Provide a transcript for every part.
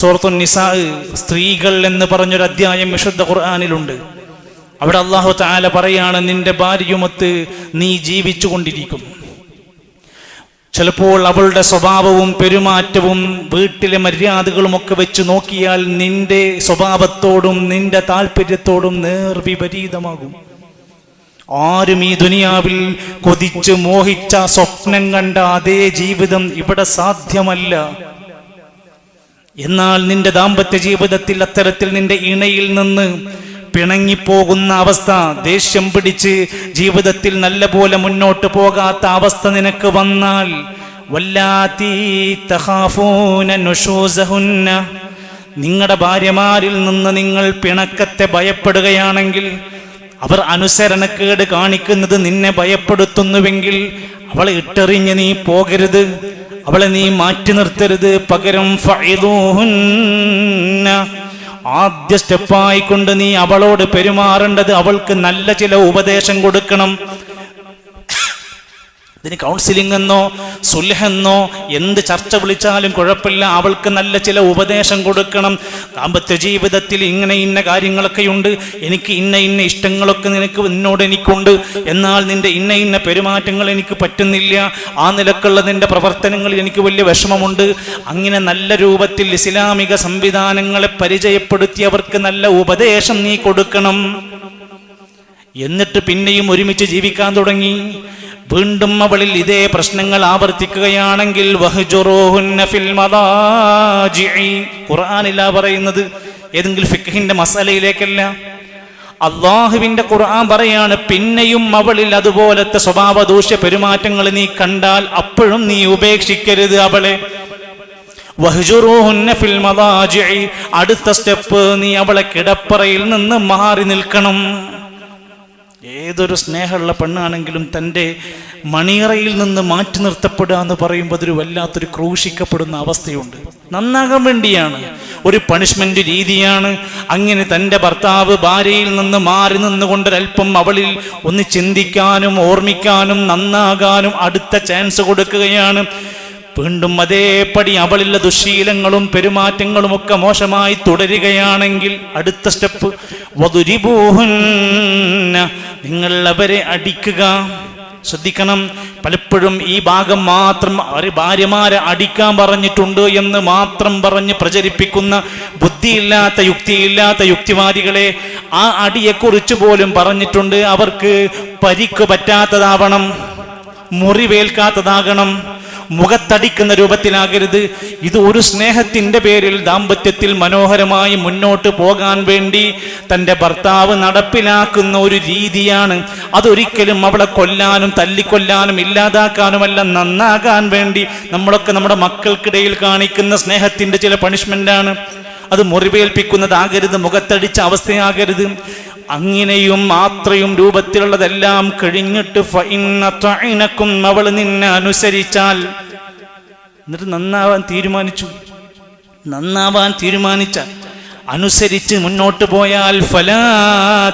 സൂറത്തു നിസാ സ്ത്രീകൾ എന്ന് പറഞ്ഞൊരു അധ്യായം വിശുദ്ധ ഖുർആാനിലുണ്ട്. അവിടെ അള്ളാഹു താല പറയാണ് നിന്റെ ഭാര്യയുമൊത്ത് നീ ജീവിച്ചു കൊണ്ടിരിക്കും. ചിലപ്പോൾ അവളുടെ സ്വഭാവവും പെരുമാറ്റവും വീട്ടിലെ മര്യാദകളുമൊക്കെ വെച്ച് നോക്കിയാൽ നിന്റെ സ്വഭാവത്തോടും നിന്റെ താല്പര്യത്തോടും നേർവിപരീതമാകും ആരും ഈ ദുനിയാവിൽ കൊതിച്ച് മോഹിച്ച സ്വപ്നം കണ്ട അതേ ജീവിതം ഇവിടെ സാധ്യമല്ല. എന്നാൽ നിന്റെ ദാമ്പത്യ ജീവിതത്തിൽ അത്തരത്തിൽ നിന്റെ ഇണയിൽ നിന്ന് പിണങ്ങിപ്പോകുന്ന അവസ്ഥ ദേഷ്യം പിടിച്ച് ജീവിതത്തിൽ നല്ല പോലെ മുന്നോട്ട് പോകാത്ത അവസ്ഥ നിനക്ക് വന്നാൽ നിങ്ങളുടെ ഭാര്യമാരിൽ നിന്ന് നിങ്ങൾ പിണക്കത്തെ ഭയപ്പെടുകയാണെങ്കിൽ അവർ അനുസരണക്കേട് കാണിക്കുന്നത് നിന്നെ ഭയപ്പെടുത്തുന്നുവെങ്കിൽ അവളെ ഇട്ടെറിഞ്ഞ് നീ പോകരുത്. അവളെ നീ മാറ്റി നിർത്തരുത് പകരം. ആദ്യ സ്റ്റെപ്പായിക്കൊണ്ട് നീ അവളോട് പെരുമാറേണ്ടത് അവൾക്ക് നല്ല ചില ഉപദേശം കൊടുക്കണം ഇതിന് കൗൺസിലിംഗ് എന്നോ സുൽഹെന്നോ എന്ത് ചർച്ച വിളിച്ചാലും കുഴപ്പമില്ല. അവൾക്ക് നല്ല ചില ഉപദേശം കൊടുക്കണം. ദാമ്പത്യ ജീവിതത്തിൽ ഇങ്ങനെ ഇന്ന കാര്യങ്ങളൊക്കെയുണ്ട് എനിക്ക് ഇന്ന ഇന്ന ഇഷ്ടങ്ങളൊക്കെ നിനക്ക് നിന്നോട് എനിക്കുണ്ട്. എന്നാൽ നിന്റെ ഇന്ന ഇന്ന പെരുമാറ്റങ്ങൾ എനിക്ക് പറ്റുന്നില്ല. ആ നിലക്കുള്ള നിന്റെ പ്രവർത്തനങ്ങളിൽ എനിക്ക് വലിയ വിഷമമുണ്ട്. അങ്ങനെ നല്ല രൂപത്തിൽ ഇസ്ലാമിക സംവിധാനങ്ങളെ പരിചയപ്പെടുത്തി അവർക്ക് നല്ല ഉപദേശം നീ കൊടുക്കണം. എന്നിട്ട് പിന്നെയും ഒരുമിച്ച് ജീവിക്കാൻ തുടങ്ങി. വീണ്ടും അവളിൽ ഇതേ പ്രശ്നങ്ങൾ ആവർത്തിക്കുകയാണെങ്കിൽ ഖുർആാനില്ല പറയുന്നത് ഏതെങ്കിലും ഫിഖിന്റെ മസാലയിലേക്കല്ല. അള്ളാഹുവിന്റെ ഖുർആൻ പറയാണ് പിന്നെയും അവളിൽ അതുപോലത്തെ സ്വഭാവ ദൂഷ്യ പെരുമാറ്റങ്ങൾ നീ കണ്ടാൽ അപ്പോഴും നീ ഉപേക്ഷിക്കരുത് അവളെ. ഫിൽ. അടുത്ത സ്റ്റെപ്പ് നീ അവളെ കിടപ്പറയിൽ നിന്ന് മാറി നിൽക്കണം. ഏതൊരു സ്നേഹമുള്ള പെണ്ണാണെങ്കിലും തന്റെ മണിയറയിൽ നിന്ന് മാറ്റി നിർത്തപ്പെടുക എന്ന് പറയുമ്പോൾ അതൊരു വല്ലാത്തൊരു ക്രൂശിക്കപ്പെടുന്ന അവസ്ഥയുണ്ട്. നന്നാകാൻ വേണ്ടിയാണ്. ഒരു പണിഷ്മെന്റ് രീതിയാണ്. അങ്ങനെ തന്റെ ഭർത്താവ് ഭാര്യയിൽ നിന്ന് മാറി നിന്നുകൊണ്ടൊരൽപ്പം അവളിൽ ഒന്ന് ചിന്തിക്കാനും ഓർമ്മിക്കാനും നന്നാകാനും അടുത്ത ചാൻസ് കൊടുക്കുകയാണ്. വീണ്ടും അതേപടി അവളിലെ ദുശീലങ്ങളും പെരുമാറ്റങ്ങളും ഒക്കെ മോശമായി തുടരുകയാണെങ്കിൽ അടുത്ത സ്റ്റെപ്പ് വധുരിബൂഹുന്ന നിങ്ങൾ അവരെ അടിക്കുക. ശ്രദ്ധിക്കണം പലപ്പോഴും ഈ ഭാഗം മാത്രം ഒരു ഭാര്യമാരെ അടിക്കാൻ പറഞ്ഞിട്ടുണ്ട് എന്ന് മാത്രം പറഞ്ഞ് പ്രചരിപ്പിക്കുന്ന ബുദ്ധിയില്ലാത്ത യുക്തിയില്ലാത്ത യുക്തിവാദികളെ ആ അടിയെക്കുറിച്ച് പോലും പറഞ്ഞിട്ടുണ്ട്. അവർക്ക് പരിക്ക് പറ്റാത്തതാവണം മുറിവേൽക്കാത്തതാകണം. മുഖത്തടിക്കുന്ന രൂപത്തിലാകരുത്. ഇത് ഒരു സ്നേഹത്തിന്റെ പേരിൽ ദാമ്പത്യത്തിൽ മനോഹരമായി മുന്നോട്ട് പോകാൻ വേണ്ടി തന്റെ ഭർത്താവ് നടപ്പിലാക്കുന്ന ഒരു രീതിയാണ്. അതൊരിക്കലും അവളെ കൊല്ലാനും തല്ലിക്കൊല്ലാനും ഇല്ലാതാക്കാനുമല്ല നന്നാകാൻ വേണ്ടി നമ്മളൊക്കെ നമ്മുടെ മക്കൾക്കിടയിൽ കാണിക്കുന്ന സ്നേഹത്തിന്റെ ചില പണിഷ്മെന്റാണ്. അത് മുറിവേൽപ്പിക്കുന്നതാകരുത് മുഖത്തടിച്ച അവസ്ഥയാകരുത്. അങ്ങനെയും മാത്രയും രൂപത്തിലുള്ളതെല്ലാം കഴിഞ്ഞിട്ട് അവൾ നിന്നെ അനുസരിച്ചാൽ. എന്നിട്ട് നന്നാവാൻ തീരുമാനിച്ചു. നന്നാവാൻ തീരുമാനിച്ച. അനുസരിച്ച് മുന്നോട്ട് പോയാൽ ഫലാ.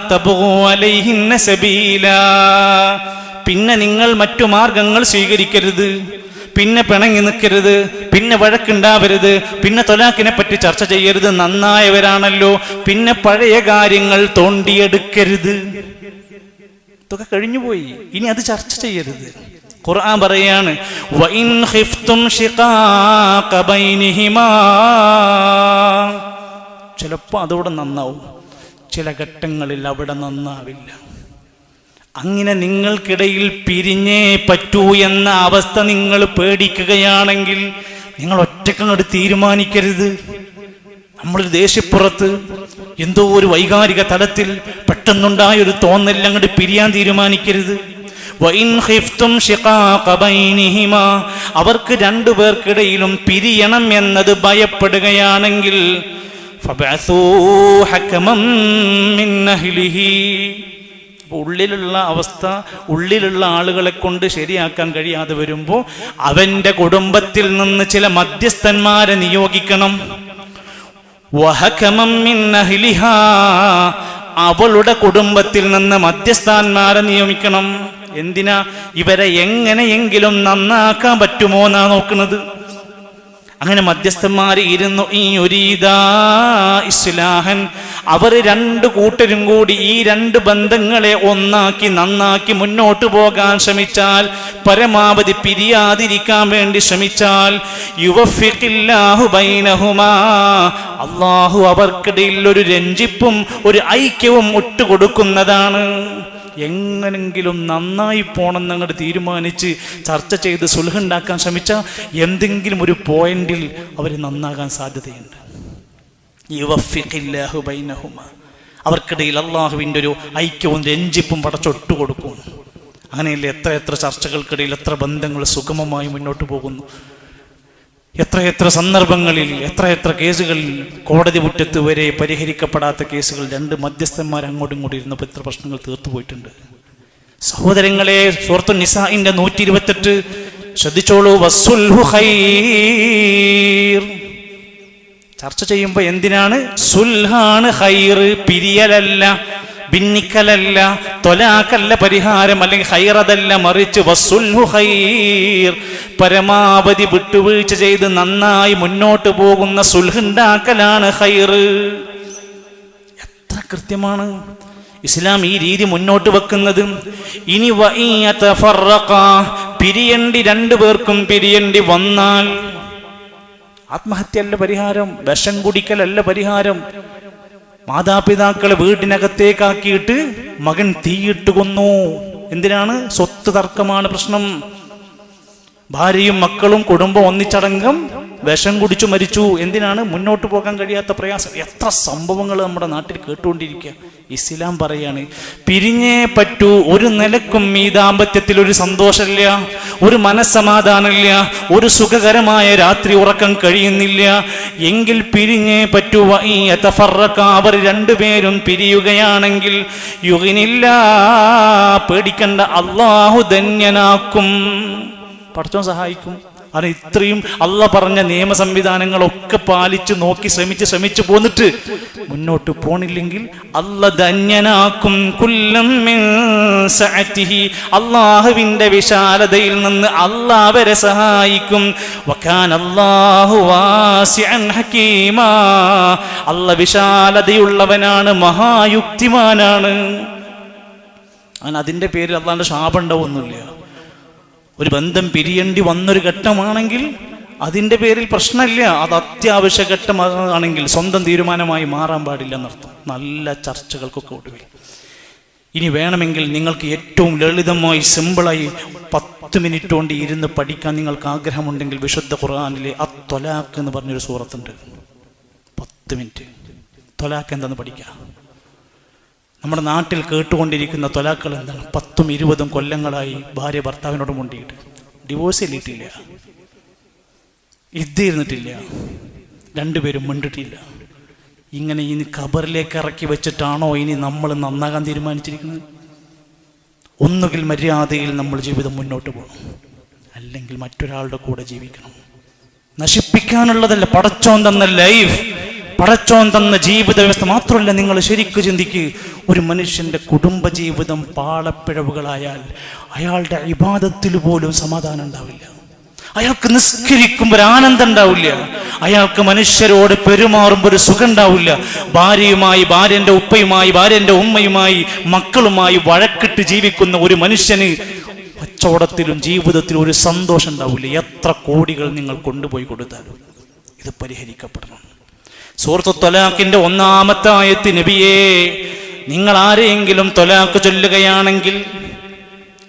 പിന്നെ നിങ്ങൾ മറ്റു മാർഗങ്ങൾ സ്വീകരിക്കരുത്. പിന്നെ പിണങ്ങി നിൽക്കരുത് പിന്നെ വഴക്കുണ്ടാവരുത് പിന്നെ തൊലാക്കിനെ പറ്റി ചർച്ച ചെയ്യരുത് നന്നായവരാണല്ലോ. പിന്നെ പഴയ കാര്യങ്ങൾ തോണ്ടിയെടുക്കരുത്. ഇതൊക്കെ കഴിഞ്ഞുപോയി ഇനി അത് ചർച്ച ചെയ്യരുത്. ഖുർആൻ പറയാണ് വഇൻ ഖിഫ്തും ശിഖാഖ ബൈനിഹിമാ. ചിലപ്പോൾ അതോടെ നന്നാവും. ചില ഘട്ടങ്ങളിൽ അവിടെ നന്നാവില്ല. അങ്ങനെ നിങ്ങൾക്കിടയിൽ പിരിഞ്ഞേ പറ്റൂ എന്ന അവസ്ഥ നിങ്ങൾ പേടിക്കുകയാണെങ്കിൽ നിങ്ങൾ ഒറ്റക്കങ്ങോട്ട് തീരുമാനിക്കരുത്. നമ്മളൊരു ദേഷ്യപ്പുറത്ത് എന്തോ ഒരു വൈകാരിക തലത്തിൽ പെട്ടെന്നുണ്ടായ ഒരു തോന്നൽ അങ്ങോട്ട് പിരിയാൻ തീരുമാനിക്കരുത്. അവർക്ക് രണ്ടു പേർക്കിടയിലും പിരിയണം എന്നത് ഭയപ്പെടുകയാണെങ്കിൽ ഉള്ളിലുള്ള അവസ്ഥ ഉള്ളിലുള്ള ആളുകളെ കൊണ്ട് ശരിയാക്കാൻ കഴിയാതെ വരുമ്പോൾ അവന്റെ കുടുംബത്തിൽ നിന്ന് ചില മധ്യസ്ഥന്മാരെ നിയോഗിക്കണം. അവളുടെ കുടുംബത്തിൽ നിന്ന് മധ്യസ്ഥാന്മാരെ നിയമിക്കണം. എന്തിനാ? ഇവരെ എങ്ങനെയെങ്കിലും നന്നാക്കാൻ പറ്റുമോ എന്നാ നോക്കുന്നത്. അങ്ങനെ മധ്യസ്ഥന്മാർ ഇരുന്നു ഈ ഒരീതാ ഇസ്ലാഹൻ അവർ രണ്ട് കൂട്ടരും കൂടി ഈ രണ്ട് ബന്ധങ്ങളെ ഒന്നാക്കി നന്നാക്കി മുന്നോട്ട് പോകാൻ ശ്രമിച്ചാൽ പരമാവധി പിരിയാതിരിക്കാൻ വേണ്ടി ശ്രമിച്ചാൽ അള്ളാഹു അവർക്കിടയിൽ ഒരു രഞ്ജിപ്പും ഒരു ഐക്യവും ഒട്ടുകൊടുക്കുന്നതാണ് എങ്ങനെങ്കിലും നന്നായി പോണെന്ന് അങ്ങോട്ട് തീരുമാനിച്ച് ചർച്ച ചെയ്ത് സുലഹുണ്ടാക്കാൻ ശ്രമിച്ച എന്തെങ്കിലും ഒരു പോയിന്റിൽ അവർ നന്നാകാൻ സാധ്യതയുണ്ട്. അവർക്കിടയിൽ അള്ളാഹുവിന്റെ ഒരു ഐക്യവും രഞ്ജിപ്പും പടച്ചൊട്ടു കൊടുക്കും അങ്ങനെയല്ലേ എത്ര എത്ര ചർച്ചകൾക്കിടയിൽ എത്ര ബന്ധങ്ങൾ സുഗമമായി മുന്നോട്ട് പോകുന്നു. എത്ര എത്ര സന്ദർഭങ്ങളിൽ എത്ര എത്ര കേസുകളിൽ കോടതി മുറ്റത്ത് വരെ പരിഹരിക്കപ്പെടാത്ത കേസുകൾ രണ്ട് മധ്യസ്ഥന്മാർ അങ്ങോട്ടും ഇങ്ങോട്ടും ഇരുന്നപ്പോൾ ഇത്ര പ്രശ്നങ്ങൾ തീർത്തു പോയിട്ടുണ്ട്. സഹോദരങ്ങളെ സുഹൃത്തു നിസാഇന്റെ നൂറ്റി ഇരുപത്തെട്ട് ശ്രദ്ധിച്ചോളൂ ഖൈർ. ചർച്ച ചെയ്യുമ്പോൾ എന്തിനാണ്? സുൽഹാണ് ഹൈറ് പിരിയലല്ല ഭിന്നിക്കലല്ല തൊലാക്കല്ല പരിഹാരം അല്ലെങ്കിൽ ഹൈറതല്ല മറിച്ച് വസുൽഹു ഹൈർ പരമാവധി വിട്ടുവീഴ്ച ചെയ്ത് നന്നായി മുന്നോട്ട് പോകുന്ന സുൽഹുണ്ടാക്കലാണ് ഹൈർ എത്ര കൃത്യമാണ് ഇസ്ലാം ഈ രീതി മുന്നോട്ട് വെക്കുന്നത്. ഇനി പിരിയണ്ടി രണ്ടു പേർക്കും പിരിയണ്ടി വന്നാൽ ആത്മഹത്യയല്ല പരിഹാരം വിഷം കുടിക്കലല്ല പരിഹാരം. മാതാപിതാക്കളെ വീടിനകത്തേക്കാക്കിയിട്ട് മകൻ തീയിട്ട് കൊന്നു. എന്തിനാണ്? സ്വത്ത് തർക്കമാണ് പ്രശ്നം. ഭാര്യയും മക്കളും കുടുംബം ഒന്നിച്ചടങ്കം വിഷം കുടിച്ചു മരിച്ചു. എന്തിനാണ്? മുന്നോട്ട് പോകാൻ കഴിയാത്ത പ്രയാസം. എത്ര സംഭവങ്ങൾ നമ്മുടെ നാട്ടിൽ കേട്ടുകൊണ്ടിരിക്കുക. ഇസ്ലാം പറയാണ് പിരിഞ്ഞേ പറ്റൂ ഒരു നിലക്കും ഈ ദാമ്പത്യത്തിൽ ഒരു സന്തോഷമില്ല. ഒരു മനസ്സമാധാനമില്ല ഒരു സുഖകരമായ രാത്രി ഉറക്കം കഴിയുന്നില്ല. എങ്കിൽ പിരിഞ്ഞേ പറ്റുവ ഈ അവർ രണ്ടുപേരും പിരിയുകയാണെങ്കിൽ യുഗിനില്ല പേടിക്കണ്ട. അള്ളാഹു ധന്യനാക്കും. പഠിച്ചോ സഹായിക്കും. അത് ഇത്രയും അല്ല പറഞ്ഞ നിയമ സംവിധാനങ്ങളൊക്കെ പാലിച്ചു നോക്കി ശ്രമിച്ച് ശ്രമിച്ചു പോന്നിട്ട് മുന്നോട്ട് പോണില്ലെങ്കിൽ അല്ല ധന്യനാക്കും കുല്ലം. അള്ളാഹുവിന്റെ വിശാലതയിൽ നിന്ന് അല്ല അവരെ സഹായിക്കും. അല്ല വിശാലതയുള്ളവനാണ് മഹായുക്തിമാനാണ്. അതിന്റെ പേരിൽ അള്ളാന്റെ ശാപം ഉണ്ടാവൊന്നുമില്ല ഒരു ബന്ധം പിരിയേണ്ടി വന്നൊരു ഘട്ടമാണെങ്കിൽ അതിന്റെ പേരിൽ പ്രശ്നമില്ല. അത് അത്യാവശ്യ ഘട്ടമാണെങ്കിൽ സ്വന്തം തീരുമാനമായി മാറാൻ പാടില്ല എന്നർത്ഥം. നല്ല ചർച്ചകൾക്കൊക്കെ ഒടുവിൽ. ഇനി വേണമെങ്കിൽ നിങ്ങൾക്ക് ഏറ്റവും ലളിതമായി സിമ്പിളായി പത്ത് മിനിറ്റ് കൊണ്ട് ഇരുന്ന് പഠിക്കാൻ നിങ്ങൾക്ക് ആഗ്രഹമുണ്ടെങ്കിൽ വിശുദ്ധ ഖുർആാനിലെ അത്തൊലാക്ക് എന്ന് പറഞ്ഞൊരു സൂറത്തുണ്ട്. പത്ത് മിനിറ്റ്. തൊലാക്ക് എന്താന്ന് പഠിക്കാം? നമ്മുടെ നാട്ടിൽ കേട്ടുകൊണ്ടിരിക്കുന്ന തൊലാക്കൾ എന്താണ്? പത്തും ഇരുപതും കൊല്ലങ്ങളായി ഭാര്യ ഭർത്താവിനോട് മുണ്ടിയിട്ട്. ഡിവോഴ്സ് ഇല്ലിട്ടില്ല ഇരുന്നിട്ടില്ല. രണ്ടുപേരും മിണ്ടിട്ടില്ല. ഇങ്ങനെ ഇനി ഖബറിലേക്ക് ഇറക്കി വെച്ചിട്ടാണോ ഇനി നമ്മൾ നന്നാകാൻ തീരുമാനിച്ചിരിക്കുന്നത്? ഒന്നുകിൽ മര്യാദയിൽ നമ്മൾ ജീവിതം മുന്നോട്ട് പോകണം. അല്ലെങ്കിൽ മറ്റൊരാളുടെ കൂടെ ജീവിക്കണം. നശിപ്പിക്കാനുള്ളതല്ല പടച്ചോൻ തന്ന ലൈഫ് പടച്ചോൻ തന്ന ജീവിത വ്യവസ്ഥ മാത്രമല്ല നിങ്ങൾ ശരിക്കു ചിന്തിക്കുക ഒരു മനുഷ്യന്റെ കുടുംബജീവിതം പാളപ്പിഴവുകളായാൽ അയാളുടെ ഇബാദത്തിൽ പോലും സമാധാനം ഉണ്ടാവില്ല. അയാൾക്ക് നിസ്കരിക്കുമ്പോൾ ഒരു ആനന്ദം ഉണ്ടാവില്ല. അയാൾക്ക് മനുഷ്യരോട് പെരുമാറുമ്പോൾ ഒരു സുഖം ഉണ്ടാവില്ല. ഭാര്യയുമായി ഭാര്യന്റെ ഉപ്പയുമായി ഭാര്യന്റെ ഉമ്മയുമായി മക്കളുമായി വഴക്കിട്ട് ജീവിക്കുന്ന ഒരു മനുഷ്യന് കച്ചവടത്തിലും ജീവിതത്തിലും ഒരു സന്തോഷം ഉണ്ടാവില്ല. എത്ര കോടികൾ നിങ്ങൾ കൊണ്ടുപോയി കൊടുത്താലും ഇത് പരിഹരിക്കപ്പെടണം. സൂറത്ത് തൊലാഖിന്റെ ഒന്നാമത്തെ ആയത്ത് നബിയേ നിങ്ങൾ ആരെയെങ്കിലും തൊലാക്ക് ചൊല്ലുകയാണെങ്കിൽ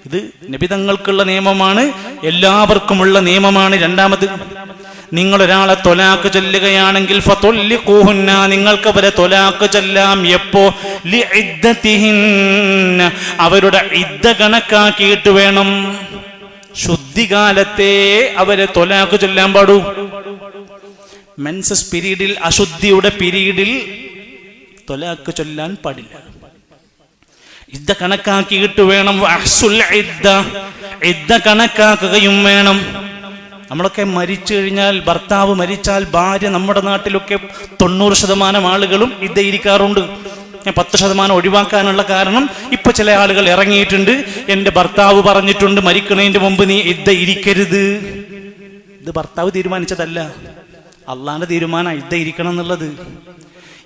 ഇത് നബിതങ്ങൾക്കുള്ള നിയമമാണ് എല്ലാവർക്കുമുള്ള നിയമമാണ്. രണ്ടാമത് നിങ്ങൾ ഒരാളെ തൊലാക്ക് ചൊല്ലുകയാണെങ്കിൽ നിങ്ങൾക്ക് അവരെ തൊലാക്ക് ചൊല്ലാം. എപ്പോ? അവരുടെ ഇദ്ദ കണക്കാക്കിയിട്ട് വേണം. ശുദ്ധികാലത്തെ അവരെ തൊലാക്ക് ചൊല്ലാൻ പാടൂ. മെൻസസ് പിരീഡിൽ അശുദ്ധിയുടെ പിരീഡിൽ തൊലാക്ക് ചൊല്ലാൻ പാടില്ല. ഇദ്ദ കണക്കാക്കിയിട്ട് വേണം ഇദ്ദ. കണക്കാക്കുകയും വേണം. നമ്മളൊക്കെ മരിച്ചു കഴിഞ്ഞാൽ ഭർത്താവ് മരിച്ചാൽ ഭാര്യ നമ്മുടെ നാട്ടിലൊക്കെ തൊണ്ണൂറ് ശതമാനം ആളുകളും ഇരിക്കാറുണ്ട്. ഞാൻ പത്ത് ശതമാനം ഒഴിവാക്കാനുള്ള കാരണം ഇപ്പൊ ചില ആളുകൾ ഇറങ്ങിയിട്ടുണ്ട്. എന്റെ ഭർത്താവ് പറഞ്ഞിട്ടുണ്ട് മരിക്കണതിന്റെ മുമ്പ് നീ ഇദ്ദ ഇരിക്കരുത്. ഇത് ഭർത്താവ് തീരുമാനിച്ചതല്ല. അള്ളാന്റെ തീരുമാനം ഇരിക്കണം എന്നുള്ളത്.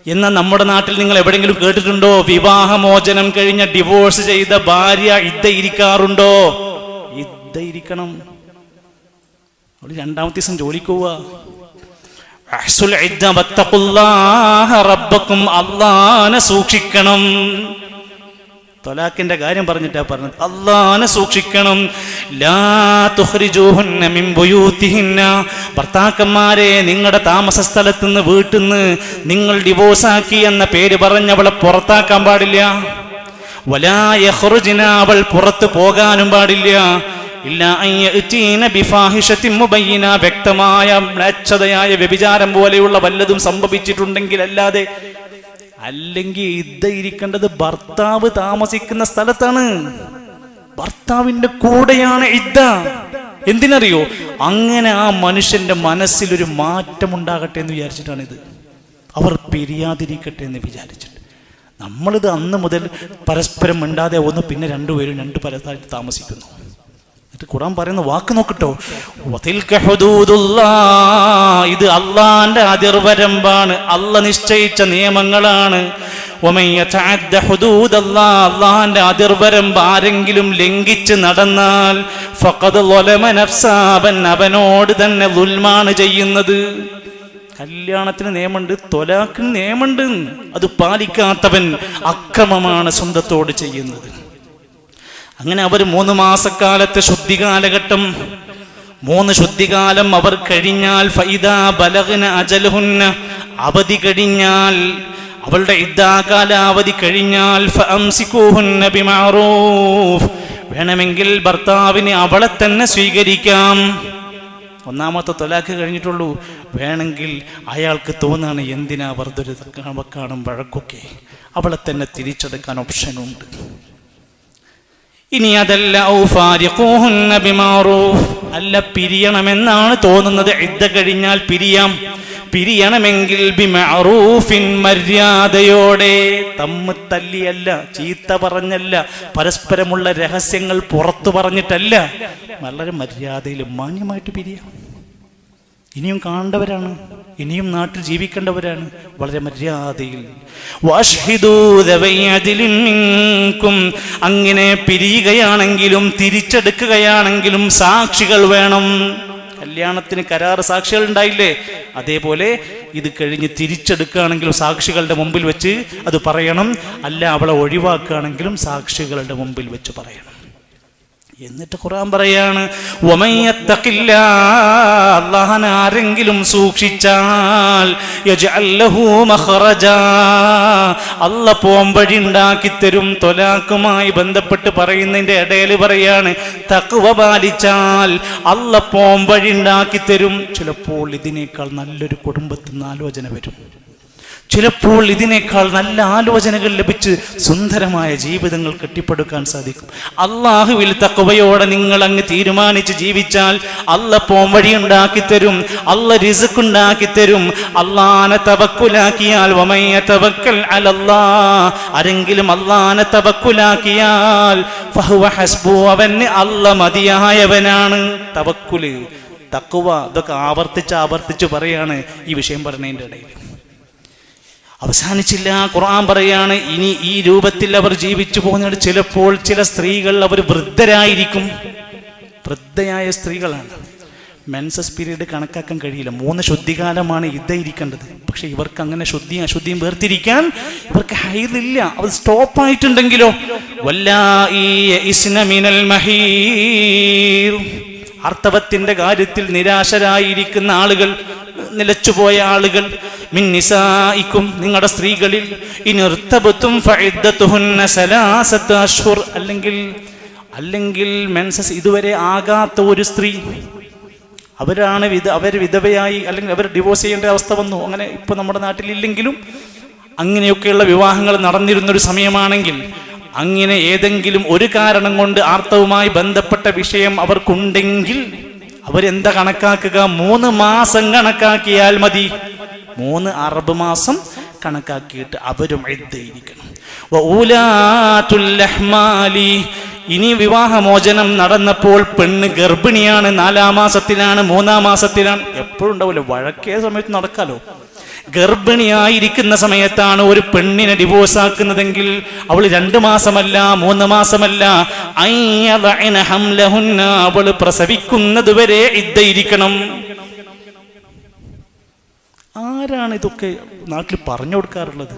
എന്നാൽ നമ്മുടെ നാട്ടിൽ നിങ്ങൾ എവിടെയെങ്കിലും കേട്ടിട്ടുണ്ടോ? വിവാഹമോചനം കഴിഞ്ഞ ഡിവോഴ്സ് ചെയ്ത ഭാര്യ ഇദ്ദ ഇരിക്കാറുണ്ടോ ഇദ്ദ ഇരിക്കണം അവൾ രണ്ടാമത്തെ ദിവസം ജോലിക്ക് റബ്ബക്കും അള്ളാനെ സൂക്ഷിക്കണം. തൊലാഖിന്റെ കാര്യം പറഞ്ഞിട്ടാ പറഞ്ഞത്. അള്ളാനെ സൂക്ഷിക്കണം. ഭർത്താക്കന്മാരെ നിങ്ങളുടെ താമസ സ്ഥലത്ത് നിന്ന് വീട്ടിൽ നിന്ന് നിങ്ങൾ ഡിവോഴ്സ് ആക്കി എന്ന പേര് പറഞ്ഞവളെ പുറത്താക്കാൻ പാടില്ല. വലാ യഖ്റുജ്ന അവൾ പുറത്ത് പോകാനും പാടില്ല. വ്യക്തമായ മ്ലേച്ഛതയായ വ്യഭിചാരം പോലെയുള്ള വല്ലതും സംഭവിച്ചിട്ടുണ്ടെങ്കിൽ അല്ലാതെ അല്ലെങ്കിൽ ഇദ്ദ ഇരിക്കേണ്ടത് ഭർത്താവ് താമസിക്കുന്ന സ്ഥലത്താണ്. ഭർത്താവിന്റെ കൂടെയാണ് ഇദ്ദ എന്തിനറിയോ? അങ്ങനെ ആ മനുഷ്യന്റെ മനസ്സിൽ ഒരു മാറ്റം ഉണ്ടാകട്ടെ എന്ന് വിചാരിച്ചിട്ടാണ് ഇത് അവർ പിരിയാതിരിക്കട്ടെ എന്ന് വിചാരിച്ചിട്ട്. നമ്മളിത് അന്ന് മുതൽ പരസ്പരം മിണ്ടാതെ ഒന്ന് പിന്നെ രണ്ടുപേരും രണ്ട് പരത്തായിട്ട് താമസിക്കുന്നു. എന്നിട്ട് ഖുറാൻ പറയുന്ന വാക്ക് നോക്കട്ടോ. ഇത് അള്ളാന്റെ അതിർവരമ്പാണ് അല്ല നിശ്ചയിച്ച നിയമങ്ങളാണ്. അള്ളാന്റെ അതിർവരമ്പ് ആരെങ്കിലും ലംഘിച്ച് നടന്നാൽ. അവൻ അവനോട് തന്നെ ദുൽമാണ് ചെയ്യുന്നത് കല്യാണത്തിന് നിയമമുണ്ട് തൊലാക്കിന് നിയമമുണ്ട് അത് പാലിക്കാത്തവൻ അക്രമമാണ് സ്വന്തത്തോട് ചെയ്യുന്നത് അങ്ങനെ അവർ മൂന്ന് മാസക്കാലത്തെ ശുദ്ധി കാലഘട്ടം മൂന്ന് ശുദ്ധികാലം അവർ കഴിഞ്ഞാൽ ഫൈദ ബലഹന അജലഹുന്ന അവധി കഴിഞ്ഞാൽ അവളുടെ ഇദ്ദാകാലാവധി കഴിഞ്ഞാൽ വേണമെങ്കിൽ ഭർത്താവിനെ അവളെ തന്നെ സ്വീകരിക്കാം. ഒന്നാമത്തെ തൊലാക്ക് കഴിഞ്ഞിട്ടുള്ളൂ. വേണമെങ്കിൽ അയാൾക്ക് തോന്നാണ് എന്തിനാ വെറുതൊരു കാണും വഴക്കൊക്കെ. അവളെ തന്നെ തിരിച്ചെടുക്കാൻ ഓപ്ഷനുണ്ട് ഇനി അതല്ല അല്ല പിരിയണമെന്നാണ് തോന്നുന്നത്. ഇദ്ദ കഴിഞ്ഞാൽ പിരിയാം. പിരിയണമെങ്കിൽ ബിമഅറൂഫിൻ മര്യാദയോടെ. തമ്മ് തല്ലിയല്ല ചീത്ത പറഞ്ഞല്ല പരസ്പരമുള്ള രഹസ്യങ്ങൾ പുറത്തു പറഞ്ഞിട്ടല്ല. വളരെ മര്യാദയിൽ മാന്യമായിട്ട് പിരിയാം. ഇനിയും കാണേണ്ടവരാണ്. ഇനിയും നാട്ടിൽ ജീവിക്കേണ്ടവരാണ്. വളരെ മര്യാദയിൽ. അങ്ങനെ പിരിയുകയാണെങ്കിലും തിരിച്ചെടുക്കുകയാണെങ്കിലും സാക്ഷികൾ വേണം. കല്യാണത്തിന് കരാറ് സാക്ഷികൾ ഉണ്ടായില്ലേ? അതേപോലെ ഇത് കഴിഞ്ഞ് തിരിച്ചെടുക്കുകയാണെങ്കിലും സാക്ഷികളുടെ മുമ്പിൽ വെച്ച് അത് പറയണം. അല്ല അവളെ ഒഴിവാക്കുകയാണെങ്കിലും സാക്ഷികളുടെ മുമ്പിൽ വെച്ച് പറയണം. എന്നിട്ട് ഖുർആൻ പറയാണ് അള്ളാഹനെ ആരെങ്കിലും സൂക്ഷിച്ചാൽ. അല്ല പോംവഴി ഉണ്ടാക്കി തരും തൊലാക്കുമായി ബന്ധപ്പെട്ട് പറയുന്നതിന്റെ ഇടയിൽ പറയാണ് തക്കുവ പാലിച്ചാൽ അല്ല പോംവഴി ഉണ്ടാക്കി തരും ചിലപ്പോൾ ഇതിനേക്കാൾ നല്ലൊരു കുടുംബത്തിൽ നിന്ന് ആലോചന വരും ചിലപ്പോൾ ഇതിനേക്കാൾ നല്ല ആലോചനകൾ ലഭിച്ച് സുന്ദരമായ ജീവിതങ്ങൾ കെട്ടിപ്പടുക്കാൻ സാധിക്കും. അള്ളാഹുവിൽ തക്കവയോടെ നിങ്ങൾ അങ്ങ് തീരുമാനിച്ച് ജീവിച്ചാൽ അല്ല പോം വഴി ഉണ്ടാക്കി തരും അല്ല റിസുക്ക് തരും. അള്ളാനെ തവക്കുലാക്കിയാൽ വമയ തവക്കൽ അലല്ലാ ആരെങ്കിലും അള്ളാനെ തവക്കുലാക്കിയാൽ ഫഹുവ ഹസ്ബു അവന് അല്ല മതിയായവനാണ്. തവക്കുൽ തക്കുവ ഇതൊക്കെ ആവർത്തിച്ച് ആവർത്തിച്ച് പറയാണ് ഈ വിഷയം പറഞ്ഞതിന്റെ ഇടയിൽ. അവസാനിച്ചില്ല. ഖുർആൻ പറയാണ് ഇനി ഈ രൂപത്തിൽ അവർ ജീവിച്ചു പോകുന്നത് ചിലപ്പോൾ ചില സ്ത്രീകൾ അവർ വൃദ്ധരായിരിക്കും. വൃദ്ധയായ സ്ത്രീകളാണ്. മെൻസസ് പീരീഡ് കണക്കാക്കാൻ കഴിയില്ല. മൂന്ന് ശുദ്ധികാലമാണ് ഇരിക്കേണ്ടത് പക്ഷെ ഇവർക്ക് അങ്ങനെ ശുദ്ധിയും അശുദ്ധിയും വേർതിരിക്കാൻ ഇവർക്ക് ഹൈദില്ല അത് സ്റ്റോപ്പ് ആയിട്ടുണ്ടെങ്കിലോ? അർത്ഥവത്തിന്റെ കാര്യത്തിൽ നിരാശരായിരിക്കുന്ന ആളുകൾ നിലച്ചുപോയ ആളുകൾ മിന്നിസായിക്കും നിങ്ങളുടെ സ്ത്രീകളിൽ ഇനിർത്തബത്തും അല്ലെങ്കിൽ അല്ലെങ്കിൽ മെൻസസ് ഇതുവരെ ആകാത്ത ഒരു സ്ത്രീ അവരാണ് വിധ അവർ വിധവയായി അല്ലെങ്കിൽ അവർ ഡിവോഴ്സ് ചെയ്യേണ്ട അവസ്ഥ വന്നു അങ്ങനെ ഇപ്പൊ നമ്മുടെ നാട്ടിലില്ലെങ്കിലും അങ്ങനെയൊക്കെയുള്ള വിവാഹങ്ങൾ നടന്നിരുന്നൊരു സമയമാണെങ്കിൽ അങ്ങനെ ഏതെങ്കിലും ഒരു കാരണം കൊണ്ട് ആർത്തവുമായി ബന്ധപ്പെട്ട വിഷയം അവർക്കുണ്ടെങ്കിൽ അവരെന്താ കണക്കാക്കുക? മൂന്ന് മാസം കണക്കാക്കിയാൽ മതി. മൂന്ന് അറബ് മാസം കണക്കാക്കിയിട്ട് അവരും എഴുതിയിരിക്കണം. ഇനി വിവാഹമോചനം നടന്നപ്പോൾ പെണ്ണ് ഗർഭിണിയാണ് നാലാം മാസത്തിലാണ് മൂന്നാം മാസത്തിലാണ്. എപ്പോഴും ഉണ്ടാവില്ല വഴക്കേ സമയത്ത് നടക്കാലോ? ഗർഭിണിയായിരിക്കുന്ന സമയത്താണ് ഒരു പെണ്ണിനെ ഡിവോഴ്സ് ആക്കുന്നതെങ്കിൽ അവൾ രണ്ട് മാസമല്ല മൂന്ന് മാസമല്ല അവൾ പ്രസവിക്കുന്നത് വരെ ഇద్దയിരിക്കണം ആരാണ് ഇതൊക്കെ നാട്ടിൽ പറഞ്ഞു കൊടുക്കാറുള്ളത്?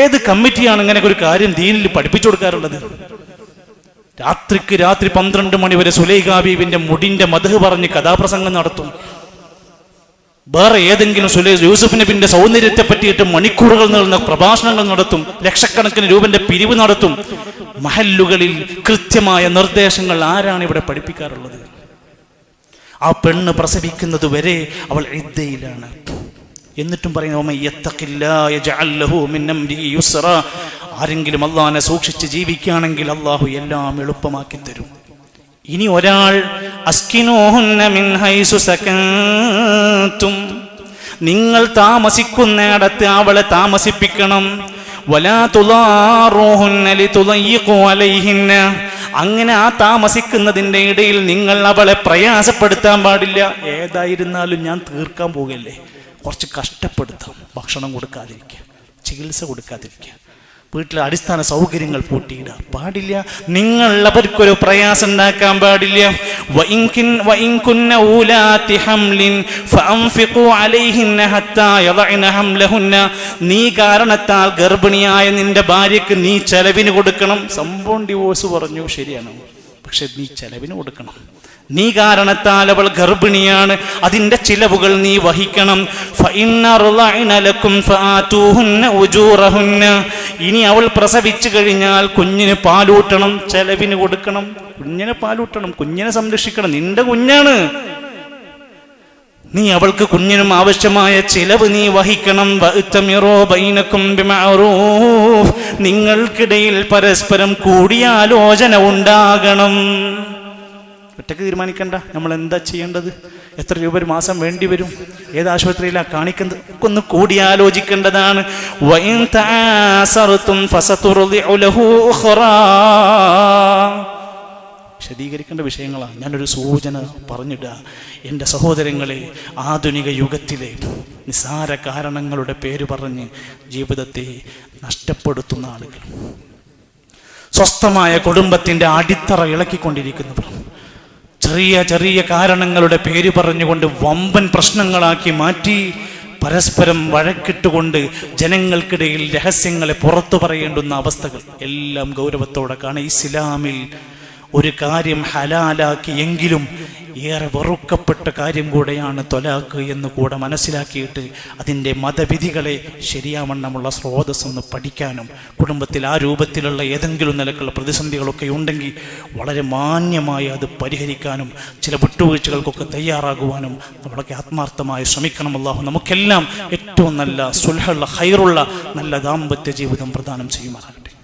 ഏത് കമ്മിറ്റിയാണ് ഇങ്ങനെ ഒരു കാര്യം ദീനിൽ പഠിപ്പിച്ചു കൊടുക്കാറുള്ളത്? രാത്രിക്ക് രാത്രി പന്ത്രണ്ട് മണി വരെ സുലൈഖാ ബീവിന്റെ മുടിന്റെ മധു പറഞ്ഞ് കഥാപ്രസംഗം നടത്തും. വേറെ ഏതെങ്കിലും സുലൈസ് യൂസുഫ് നബിന്റെ സൗന്ദര്യത്തെ പറ്റിയിട്ട് മണിക്കൂറുകൾ നീളുന്ന പ്രഭാഷണങ്ങൾ നടത്തും ലക്ഷക്കണക്കിന് രൂപന്റെ പിരിവ് നടത്തും. മഹല്ലുകളിൽ കൃത്യമായ നിർദ്ദേശങ്ങൾ ആരാണ് ഇവിടെ പഠിപ്പിക്കാറുള്ളത്? ആ പെണ്ണ് പ്രസവിക്കുന്നത് വരെ അവൾ ഇദ്ദയിലാണ്. എന്നിട്ടും പറയുന്നു "വമൻ യത്തഖില്ലാ യജ്അൽ ലഹു മിൻ അംരിഹി ആരെങ്കിലും അള്ളഹാനെ സൂക്ഷിച്ച് ജീവിക്കുകയാണെങ്കിൽ അള്ളാഹു എല്ലാം എളുപ്പമാക്കി തരും. ഇനി ഒരാൾ അസ്കിനോഹുന്നും നിങ്ങൾ താമസിക്കുന്നിടത്ത് അവളെ താമസിപ്പിക്കണം. വലാ തുലാറോഹുന്നലി തുലയ്യക്കോ അലൈഹിന്ന അങ്ങനെ ആ താമസിക്കുന്നതിന്റെ ഇടയിൽ നിങ്ങൾ അവളെ പ്രയാസപ്പെടുത്താൻ പാടില്ല. ഏതായിരുന്നാലും ഞാൻ തീർക്കാൻ പോകല്ലേ? കുറച്ച് കഷ്ടപ്പെടുത്താം. ഭക്ഷണം കൊടുക്കാതിരിക്കുക. ചികിത്സ കൊടുക്കാതിരിക്കുക. വീട്ടിലെ അടിസ്ഥാന സൗകര്യങ്ങൾ പൂട്ടിയിടുക. പാടില്ല. നിങ്ങൾ അവർക്കൊരു പ്രയാസം ഉണ്ടാക്കാൻ പാടില്ല നീ കാരണത്താൽ ഗർഭിണിയായ നിന്റെ ഭാര്യക്ക് നീ ചെലവിന് കൊടുക്കണം. സംഭവം ഡിവോഴ്സ് പറഞ്ഞു. ശരിയാണ്. പക്ഷെ നീ ചെലവിന് കൊടുക്കണം. നീ കാരണത്താൽ അവൾ ഗർഭിണിയാണ്. അതിന്റെ ചിലവുകൾ നീ വഹിക്കണം. ഇനി അവൾ പ്രസവിച്ചു കഴിഞ്ഞാൽ കുഞ്ഞിന് പാലൂട്ടണം ചെലവിന് കൊടുക്കണം. കുഞ്ഞിനെ പാലൂട്ടണം കുഞ്ഞിനെ സംരക്ഷിക്കണം. നിന്റെ കുഞ്ഞാണ്. നീ അവൾക്ക് കുഞ്ഞിനും ആവശ്യമായ ചിലവ് നീ വഹിക്കണം. നിങ്ങൾക്കിടയിൽ പരസ്പരം കൂടിയാലോചന ഉണ്ടാകണം. ഒറ്റയ്ക്ക് തീരുമാനിക്കണ്ട. നമ്മൾ എന്താ ചെയ്യേണ്ടത്? എത്ര രൂപ ഒരു മാസം വേണ്ടി വരും? ഏത് ആശുപത്രിയിലാണ് കാണിക്കുന്നത്? ഒക്കെ ഒന്ന് കൂടിയാലോചിക്കേണ്ടതാണ്. വൈൻ ഉഖ്റാ. വിശദീകരിക്കേണ്ട വിഷയങ്ങളാണ് ഞാനൊരു സൂചന പറഞ്ഞിടുക എന്റെ സഹോദരങ്ങളെ ആധുനിക യുഗത്തിലെ നിസാര കാരണങ്ങളുടെ പേര് പറഞ്ഞ് ജീവിതത്തെ നഷ്ടപ്പെടുത്തുന്ന ആളുകൾ. സ്വസ്ഥമായ കുടുംബത്തിന്റെ അടിത്തറ ഇളക്കിക്കൊണ്ടിരിക്കുന്നവർ. ചെറിയ ചെറിയ കാരണങ്ങളുടെ പേര് പറഞ്ഞുകൊണ്ട് വമ്പൻ പ്രശ്നങ്ങളാക്കി മാറ്റി പരസ്പരം വഴക്കിട്ടുകൊണ്ട് ജനങ്ങൾക്കിടയിൽ രഹസ്യങ്ങളെ പുറത്തു പറയേണ്ടുന്ന അവസ്ഥകൾ. എല്ലാം ഗൗരവത്തോടെ കാണാം. ഇസ്ലാമിൽ ഒരു കാര്യം ഹലാലാക്കിയെങ്കിലും ഏറെ വെറുക്കപ്പെട്ട കാര്യം കൂടെയാണ് തൊലാക്ക് എന്ന് കൂടെ മനസ്സിലാക്കിയിട്ട് അതിന്റെ മതവിധികളെ ശരിയാവണ്ണമുള്ള സ്രോതസ് ഒന്ന് പഠിക്കാനും കുടുംബത്തിൽ ആ രൂപത്തിലുള്ള ഏതെങ്കിലും നിലക്കുള്ള പ്രതിസന്ധികളൊക്കെ ഉണ്ടെങ്കിൽ വളരെ മാന്യമായി അത് പരിഹരിക്കാനും ചില വിട്ടുവീഴ്ചകൾക്കൊക്കെ തയ്യാറാകുവാനും നമ്മളൊക്കെ ആത്മാർത്ഥമായി ശ്രമിക്കണം അല്ലാഹു നമുക്കെല്ലാം ഏറ്റവും നല്ല സുൽഹുള്ള ഹൈറുള്ള നല്ല ദാമ്പത്യ ജീവിതം പ്രദാനം ചെയ്യുമാറാകട്ടെ.